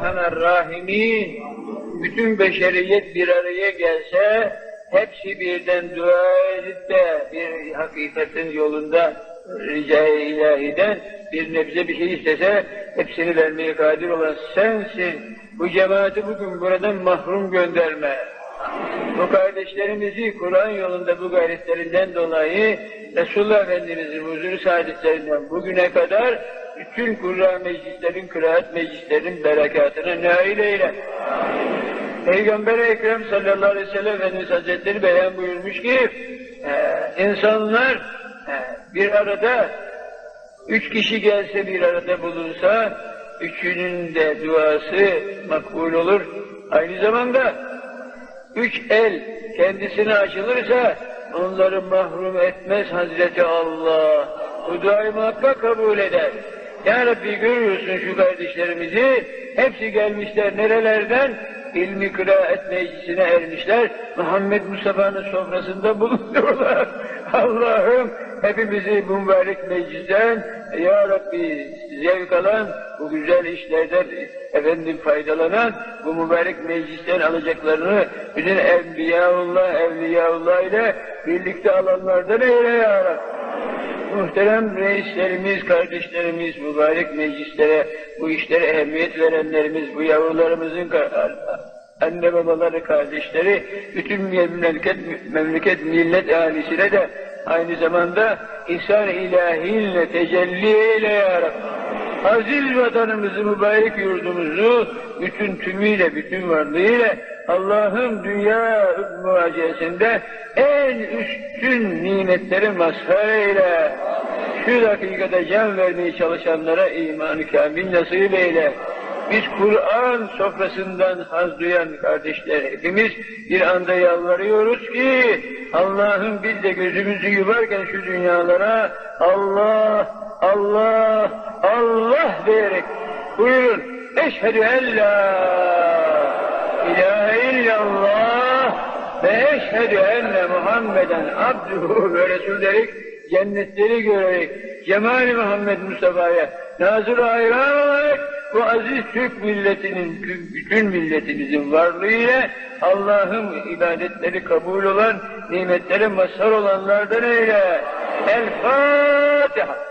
Erhamer Rahimin bütün beşeriyet bir araya gelse hepsi birden dua edip de bir hakikatin yolunda rica-i ilahiden bir nebze bir şey istese hepsini vermeye kadir olan sensin. Bu cemaati bugün buradan mahrum gönderme. Bu kardeşlerimizi Kur'an yolunda bu gayretlerinden dolayı Resulullah Efendimiz'in huzuru saadetlerinden bugüne kadar bütün Kur'an meclislerin, kıraat meclislerin berekatına nail eyle. Peygamber-i Ekrem sallallahu aleyhi ve sellem Efendimiz Hazretleri beyan buyurmuş ki e, insanlar e, bir arada üç kişi gelse bir arada bulunsa üçünün de duası makbul olur. Aynı zamanda üç el kendisine açılırsa onları mahrum etmez Hazreti Allah. Bu duayı muhakkak kabul eder. Ya Rabbi görüyorsun şu kardeşlerimizi, hepsi gelmişler nerelerden? ilmi kıraat meclisine ermişler. Muhammed Mustafa'nın sofrasında bulunuyorlar. Allah'ım hepimizi mübarek meclisten Ya Rabbi zevk alan, bu güzel işlerden efendim faydalanan, bu mübarek meclisten alacaklarını bütün Enbiyaullah, Evliyaullah ile birlikte alanlardan eyle Ya Rabbi. Muhterem reislerimiz, kardeşlerimiz, mübarek meclislere, bu işlere ehemmiyet verenlerimiz, bu yavrularımızın anne babaları, kardeşleri, bütün memleket, memleket millet ahalisine de aynı zamanda ihsan ilahinle tecelli eyle ya. Aziz vatanımızı, mübarek yurdumuzu bütün tümüyle, bütün varlığıyla Allah'ın dünya muhacesinde en üstün nimetleri mazhar eyle. Şu dakikada can vermeye çalışanlara imanı kamil nasip eyle. Biz Kur'an sofrasından haz duyan kardeşler hepimiz bir anda yalvarıyoruz ki Allah'ın biz de gözümüzü yuvarken şu dünyalara Allah, Allah, Allah diyerek buyurun. Eşhedü en la ilahe illallah ve eşhedü enne Muhammeden abduhu ve resul derek cennetleri görerek Cemal-i Muhammed Mustafa'ya nazır olarak bu aziz Türk milletinin, bütün milletimizin varlığıyla Allah'ın ibadetleri kabul olan, nimetlere mazhar olanlardan eyle. El Fatiha.